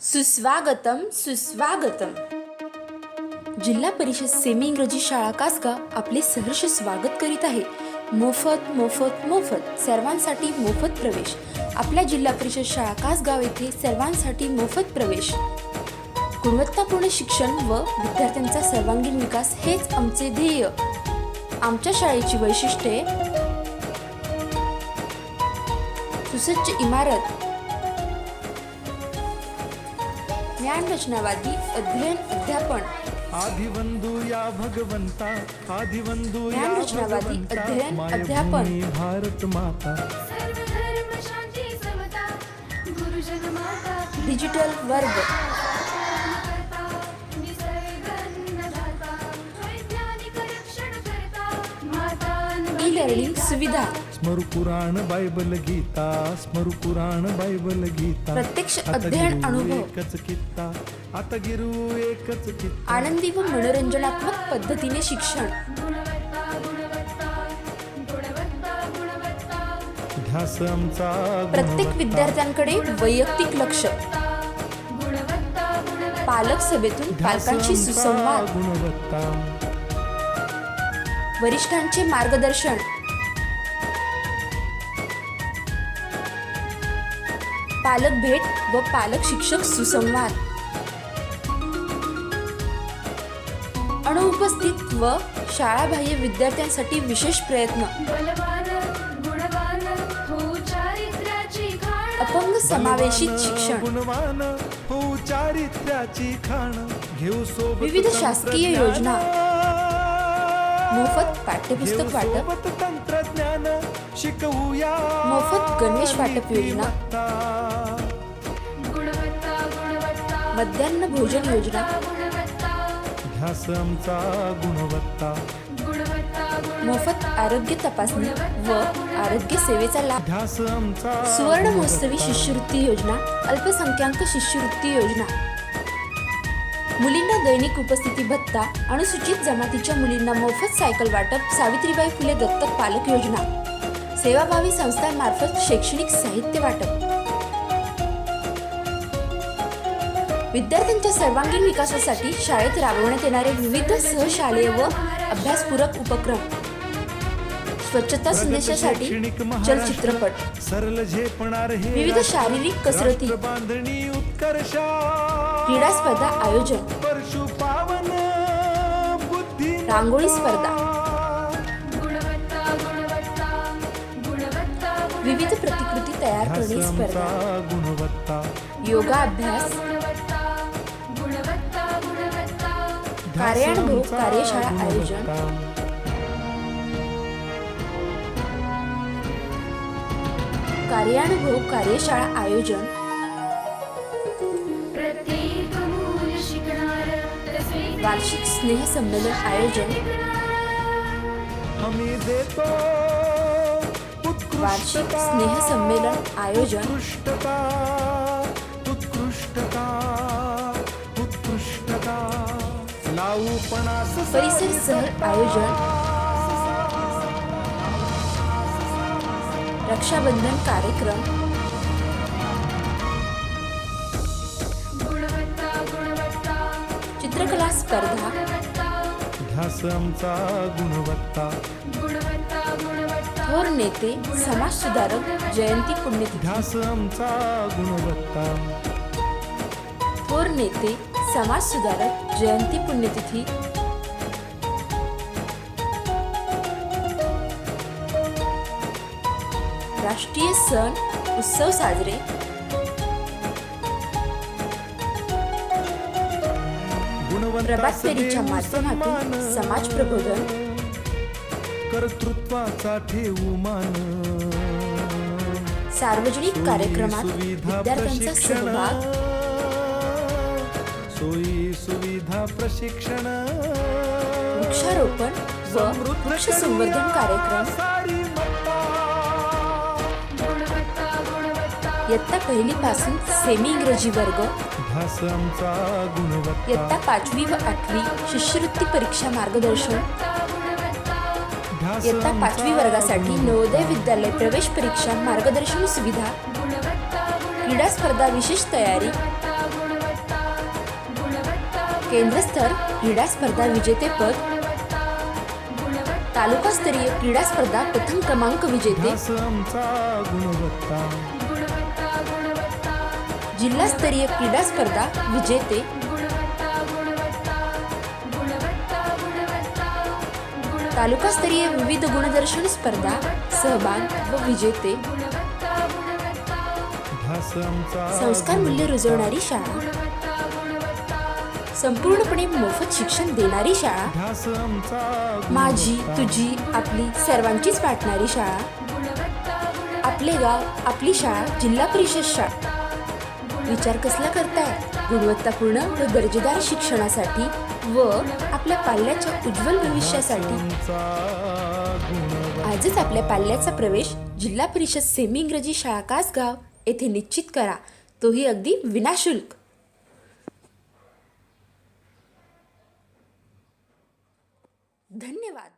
सुस्वागतम सुस्वागतम. जिल्हा परिषद सेमी इंग्रजी शाळा कासगाव आपले सहर्ष स्वागत करीत आहे. मोफत मोफत मोफत. सर्वांसाठी मोफत प्रवेश. आपल्या जिल्हा परिषद शाळा कासगाव येथे सर्वांसाठी मोफत प्रवेश. गुणवत्तापूर्ण शिक्षण व विद्यार्थ्यांचा सर्वांगीण विकास हेच आमचे ध्येय. आमच्या शाळेची वैशिष्ट्ये. सुसज्ज इमारत. ज्ञान रचनावादी अध्ययन अध्यापन. आदिवंदू या भगवंता आदिवंदू या रचनावादी अध्ययन, अध्यापन. भारत माता. सर्वधर्म शांती समता गुरुजन माता डिजिटल वर्ग. ई लर्निंग सुविधा. स्मरु पुराण बायबल गीता स्मरु पुराण बायबल गीता. प्रत्यक्ष अध्ययन अनुभव. एकच कित्ता. आता गिरू एकच कित्ता. आनंदी व मनोरंजनात्मक पद्धतीने शिक्षण. ध्यास आमचा प्रत्येक. विद्यार्थ्यांकडे वैयक्तिक लक्ष. पालक सभेतून पालकांशी सुसंवाद. गुणवत्ता. वरिष्ठांचे मार्गदर्शन. पालक भेट व पालक शिक्षक सुसंवाद. अनुपस्थित व शाळाबाह्य विद्यार्थ्यांसाठी विशेष प्रयत्न. अपंग समावेशित शिक्षण. गुणवान चारित्र्याची खाण. घेऊ सोबत विविध शासकीय. योजना. मोफत पाठ्यपुस्तक वाटप. तंत्रज्ञान. शिकवूया मोफत गणवेश वाटप योजना. मध्यान्ह भोजन योजना. ध्यास आमचा गुणवत्ता. मोफत आरोग्य तपासणी व आरोग्य सेवेचा लाभ. सुवर्ण महोत्सवी. शिष्यवृत्ती योजना अल्पसंख्याक शिष्यवृत्ती योजना. मुलींना दैनिक उपस्थिती भत्ता अनुसूचित जमातीच्या मुलींना मोफत सायकल वाटप सावित्रीबाई फुले दत्तक पालक योजना. सेवाभावी संस्थांमार्फत शैक्षणिक साहित्य वाटप. विद्यार्थ्यांच्या सर्वांगीण विकासासाठी शाळेत राबवण्यात येणारे विविध सहशालेय व अभ्यासपूरक उपक्रम. स्वच्छता संदेशासाठी चलचित्रपट. सरळ झेपणार विविध शारीरिक कसरती. राष्ट्र बांधणी उत्कर्षा. क्रीडा स्पर्धा आयोजन. परशु पावन बुद्धी रांगोळी स्पर्धा. विविध प्रतिकृती तयार करणे स्पर्धा. गुणवत्ता. योगा अभ्यास. कार्यानुभव कार्यशाळा आयोजन. कार्यानुभव कार्यशाळा आयोजन. वार्षिक स्नेहसंमेलन आयोजन. हमी देतो वार्षिक उत्कृष्टता स्नेहसंमेलन आयोजन. परिसर सहल आयोजन. रक्षाबंधन कार्यक्रम. गुणवत्ता गुणवत्ता. चित्रकला स्पर्धा. गुणवत्ता. थोर नेते समाज सुधारक जयंती पुण्यतिथी. गुणवत्ता. थोर नेते समाज सुधारक जयंती पुण्यतिथी. राष्ट्रीय सण उत्सव साजरे. प्रभात फेरीच्या माध्यमातून समाज प्रबोधन. कर्तृत्वाचा ठेवू मान. सार्वजनिक कार्यक्रमात विद्यार्थ्यांचा सहभाग. सोयी सुविधा प्रशिक्षण. वृक्षारोपण व वृक्ष संवर्धन कार्यक्रम. इयत्ता पहिली पासून सेमी इंग्रजी वर्ग इयत्ता पाचवी व आठवी शिष्यवृत्ती परीक्षा मार्गदर्शन. इयत्ता पाचवी वर्गासाठी नवोदय विद्यालय प्रवेश परीक्षा मार्गदर्शन सुविधा. क्रीडा स्पर्धा विशेष तयारी. केंद्रस्तर क्रीडा स्पर्धा विजेतेपद. तालुकास्तरीय क्रीडा स्पर्धा प्रथम क्रमांक विजेते. जिल्हास्तरीय क्रीडा स्पर्धा विजेते. तालुकास्तरीय विविध गुणदर्शन स्पर्धा सहभाग व विजेते. संस्कार मूल्य रुजवणारी शाळा. संपूर्णपणे मोफत शिक्षण देणारी शाळा. माझी. तुझी आपली सर्वांचीच वाटणारी शाळा. आपले गाव आपली शाळा जिल्हा परिषद शाळा. विचार कसला करताय? गुणवत्तापूर्ण व दर्जेदार शिक्षणासाठी व आपल्या पाल्याच्या उज्ज्वल भविष्यासाठी. आजच आपल्या पाल्याचा प्रवेश जिल्हा परिषद सेमी इंग्रजी शाळा कासगाव येथे निश्चित करा. तोही अगदी विनाशुल्क. धन्यवाद.